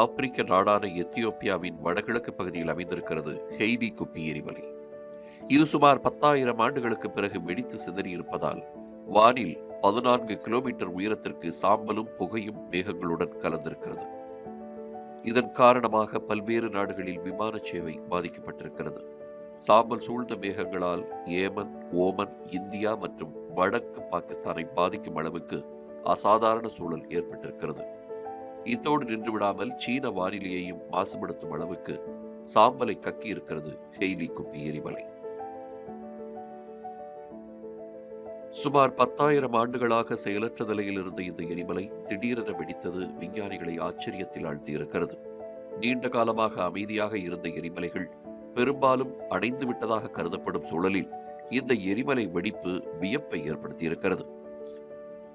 ஆப்பிரிக்க நாடான எத்தியோப்பியாவின் வடகிழக்கு பகுதியில் அமைந்திருக்கிறது ஹெய்டி குப்பி எரிமலை. இது சுமார் பத்தாயிரம் ஆண்டுகளுக்கு பிறகு வெடித்து சிதறியிருப்பதால் வானில் பதினான்கு கிலோமீட்டர் உயரத்திற்கு சாம்பலும் புகையும் மேகங்களுடன் கலந்திருக்கிறது. இதன் காரணமாக பல்வேறு நாடுகளில் விமான சேவை பாதிக்கப்பட்டிருக்கிறது. சாம்பல் சூழ்ந்த மேகங்களால் ஏமன் ஓமன் இந்தியா மற்றும் வடக்கு பாகிஸ்தானை பாதிக்கும் அளவுக்கு அசாதாரண சூழல் ஏற்பட்டிருக்கிறது. இத்தோடு நின்றுவிடாமல் சீன வானிலையையும் மாசுபடுத்தும் அளவுக்கு சாம்பலை கக்கி இருக்கிறது ஹெய்லி குப்பி எரிமலை. சுமார் பத்தாயிரம் ஆண்டுகளாக செயலற்ற நிலையில் இருந்த இந்த எரிமலை திடீரென வெடித்தது விஞ்ஞானிகளை ஆச்சரியத்தில் ஆழ்த்தியிருக்கிறது. நீண்ட காலமாக அமைதியாக இருந்த எரிமலைகள் பெரும்பாலும் அடைந்து விட்டதாக கருதப்படும் சூழலில் இந்த எரிமலை வெடிப்பு வியப்பை ஏற்படுத்தியிருக்கிறது.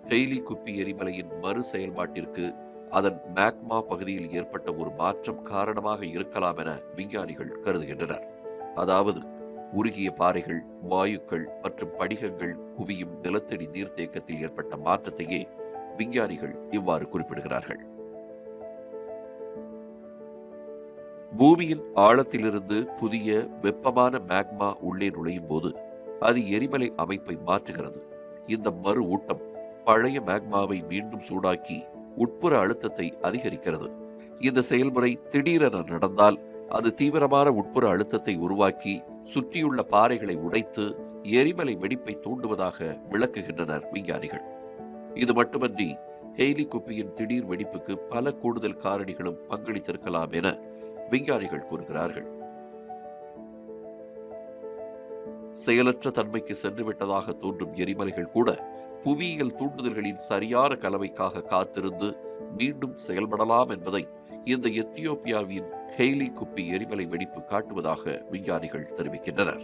ஹெய்லி குப்பி எரிமலையின் மறு செயல்பாட்டிற்கு அதன் மேக்மா பகுதியில் ஏற்பட்ட ஒரு மாற்றம் காரணமாக இருக்கலாம் என விஞ்ஞானிகள் கருதுகின்றனர். அதாவது உருகிய பாறைகள் வாயுக்கள் மற்றும் படிகங்கள் குவியும் நிலத்தடி நீர்த்தேக்கத்தில் ஏற்பட்ட மாற்றத்தையே விஞ்ஞானிகள் இவ்வாறு குறிப்பிடுகிறார்கள். பூமியின் ஆழத்திலிருந்து புதிய வெப்பமான மேக்மா உள்ளே நுழையும் போது அது எரிமலை அமைப்பை மாற்றுகிறது. இந்த மறு ஊட்டம் பழைய மேக்மாவை மீண்டும் சூடாக்கி உட்புற அழுத்தத்தை அதிகரிக்கிறது. இந்த செயல்முறை திடீரென நடந்தால் அது தீவிரமான உட்புற அழுத்தத்தை உருவாக்கி சுற்றியுள்ள பாறைகளை உடைத்து எரிமலை வெடிப்பை தூண்டுவதாக விளக்குகின்றனர் விஞ்ஞானிகள். இது மட்டுமன்றி ஹெய்லி குப்பியின் திடீர் வெடிப்புக்கு பல கூடுதல் காரணிகளும் பங்களித்திருக்கலாம் என விஞ்ஞானிகள் கூறுகிறார்கள். செயலற்ற தன்மைக்கு சென்றுவிட்டதாக தோன்றும் எரிமலைகள் கூட புவியியல் தூண்டுதல்களின் சரியான கலவைக்காக காத்திருந்து மீண்டும் செயல்படலாம் என்பதை இந்த எத்தியோப்பியாவின் ஹெய்லி குப்பி எரிமலை வெடிப்பு காட்டுவதாக விஞ்ஞானிகள் தெரிவிக்கின்றனர்.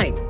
time.